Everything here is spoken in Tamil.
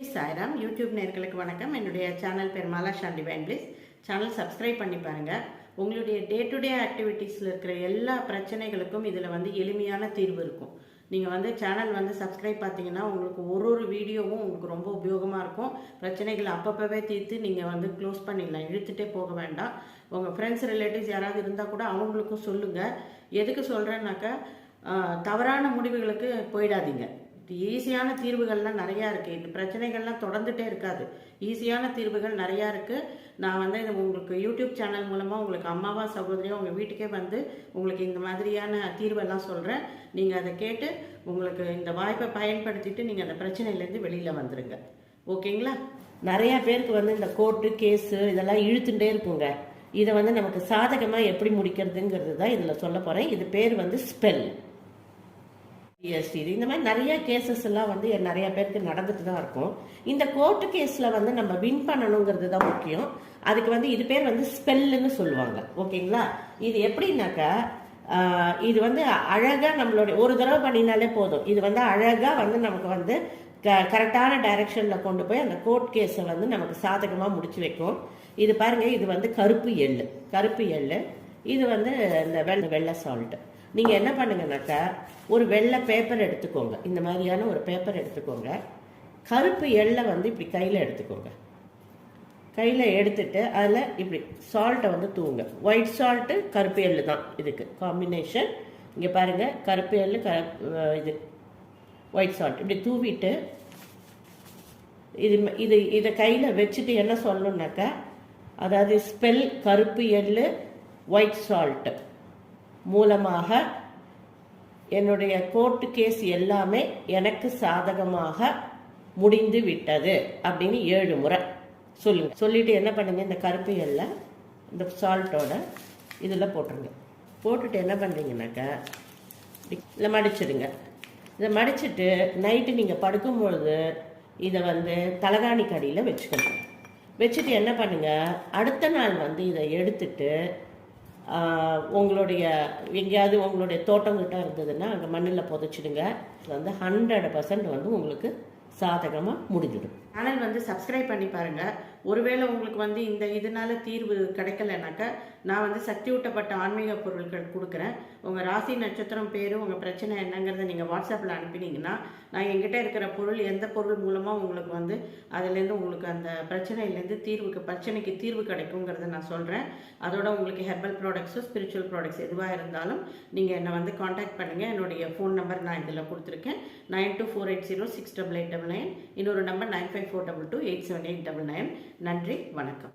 சாய்ராம் யூடியூப் நேர்களுக்கு வணக்கம். என்னுடைய சேனல் பேர் Mala shandy place channel subscribe பண்ணி பாருங்கள் உங்களுடைய டே டு டே ஆக்டிவிட்டீஸில் இருக்கிற எல்லா பிரச்சனைகளுக்கும் இதில் வந்து எளிமையான தீர்வு இருக்கும். நீங்கள் வந்து சேனல் வந்து சப்ஸ்கிரைப் பார்த்தீங்கன்னா உங்களுக்கு ஒரு ஒரு வீடியோவும் உங்களுக்கு ரொம்ப உபயோகமாக இருக்கும். பிரச்சனைகளை அப்பப்போவே தீர்த்து நீங்கள் வந்து க்ளோஸ் பண்ணிடலாம். இழுத்துட்டே போக வேண்டாம். உங்கள் ஃப்ரெண்ட்ஸ் ரிலேட்டிவ்ஸ் யாராவது இருந்தால் கூட அவங்களுக்கும் சொல்லுங்கள் எதுக்கு சொல்கிறேன்னாக்கா தவறான முடிவுகளுக்கு போயிடாதீங்க. ஈஸியான தீர்வுகள்லாம் நிறையா இருக்குது இந்த பிரச்சனைகள்லாம் தொடர்ந்துகிட்டே இருக்காது. ஈஸியான தீர்வுகள் நிறையா இருக்குது நான் வந்து இது உங்களுக்கு யூடியூப் சேனல் மூலமாக உங்களுக்கு அம்மாவா சகோதரியாக உங்கள் வீட்டுக்கே வந்து உங்களுக்கு இந்த மாதிரியான தீர்வெல்லாம் சொல்கிறேன் நீங்கள் அதை கேட்டு உங்களுக்கு இந்த வாய்ப்பை பயன்படுத்திட்டு நீங்கள் அந்த பிரச்சனையிலேருந்து வெளியில் வந்துடுங்க ஓகேங்களா? நிறையா பேருக்கு வந்து இந்த கோர்ட்டு கேஸு இதெல்லாம் இழுத்துட்டே இருக்குங்க. இதை வந்து நமக்கு சாதகமாக எப்படி முடிக்கிறதுங்கிறது தான் இதில் சொல்ல போகிறேன் இது பேர் வந்து ஸ்பெல். பிஎஸ்டி இந்த மாதிரி நிறைய கேசஸ் எல்லாம் வந்து நிறைய பேருக்கு நடந்துட்டு தான் இருக்கும். இந்த கோர்ட்டு கேஸில் வந்து நம்ம வின் பண்ணணுங்கிறது தான் முக்கியம். அதுக்கு வந்து இது பேர் வந்து ஸ்பெல்லுன்னு சொல்லுவாங்க. ஓகேங்களா? இது எப்படின்னாக்கா இது வந்து அழகாக நம்மளுடைய ஒரு தடவை பண்ணினாலே போதும். இது வந்து அழகாக வந்து நமக்கு வந்து க கரெக்டான டைரக்ஷனில் கொண்டு போய் அந்த கோர்ட் கேஸை வந்து நமக்கு சாதகமாக முடிச்சு வைக்கும். இது பாருங்கள் இது வந்து கருப்பு எள்ளு. கருப்பு எள்ளு. இது வந்து இந்த வெள்ளை வெள்ளை சால்ட்டு நீங்கள் என்ன பண்ணுங்கனாக்கா ஒரு வெள்ளை பேப்பர் எடுத்துக்கோங்க. இந்த மாதிரியான ஒரு பேப்பர் எடுத்துக்கோங்க. கருப்பு எள்ளை வந்து இப்படி கையில் எடுத்துக்கோங்க. கையில் எடுத்துட்டு அதில் இப்படி சால்ட்டை வந்து தூங்க ஒயிட் சால்ட்டு கருப்பு எள்ளு தான் இதுக்கு. காம்பினேஷன் இங்கே பாருங்கள் கருப்பு எள்ளு கரு இது. ஒயிட் சால்ட் இப்படி தூவிட்டு இது இது இதை கையில் வச்சுட்டு என்ன சொல்லணுன்னாக்கா அதாவது ஸ்பெல் கருப்பு எள்ளு ஒயிட் சால்ட்டு மூலமாக என்னுடைய கோர்ட்டு கேஸ் எல்லாமே எனக்கு சாதகமாக முடிந்து விட்டது அப்படின்னு ஏழு முறை சொல்லுங்க. சொல்லிட்டு என்ன பண்ணுங்க? இந்த கருப்பு எல்லை இந்த சால்ட்டோட இதில் போட்டுருங்க. போட்டுட்டு என்ன பண்ணுறீங்கனாக்கா இதில் மடிச்சிடுங்க. இதை மடிச்சிட்டு நைட்டு நீங்கள் படுக்கும்பொழுது இதை வந்து தலகாணி கடியில் வச்சுக்கணும். வச்சுட்டு என்ன பண்ணுங்கள் அடுத்த நாள் வந்து இதை எடுத்துட்டு உங்களுடைய எங்கேயாவது உங்களுடைய தோட்டம் கிட்ட இருந்ததுன்னா அங்கே மண்ணில் புதைச்சிடுங்க. இது வந்து ஹண்ட்ரட் பர்சன்ட் வந்து உங்களுக்கு சாதகமாக முடிஞ்சிடும். சேனல் வந்து சப்ஸ்கிரைப் பண்ணி பாருங்கள் ஒருவேளை உங்களுக்கு வந்து இந்த இதனால தீர்வு கிடைக்கலனாக்கா நான் வந்து சக்தி ஊட்டப்பட்ட ஆன்மீக பொருட்கள் கொடுக்குறேன். உங்கள் ராசி நட்சத்திரம் பேர் உங்கள் பிரச்சனை என்னங்கிறத நீங்கள் வாட்ஸ்அப்பில் அனுப்பினீங்கன்னா நான் எங்கிட்ட இருக்கிற பொருள் எந்த பொருள் மூலமாக உங்களுக்கு வந்து அதுலேருந்து உங்களுக்கு அந்த பிரச்சனையிலேருந்து தீர்வுக்கு பிரச்சனைக்கு தீர்வு கிடைக்குங்கிறத நான் சொல்கிறேன் அதோட உங்களுக்கு ஹெர்பல் ப்ராடக்ட்ஸோ ஸ்பிரிச்சுவல் ப்ராடக்ட்ஸ் எதுவாக இருந்தாலும் நீங்கள் என்னை வந்து காண்டாக்ட் பண்ணுங்கள் என்னுடைய ஃபோன் நம்பர் நான் இதில் கொடுத்துருக்கேன். Nine two four eight zero six double eight double nine இன்னொரு number nine five four double two eight seven eight double nine நன்றி வணக்கம்.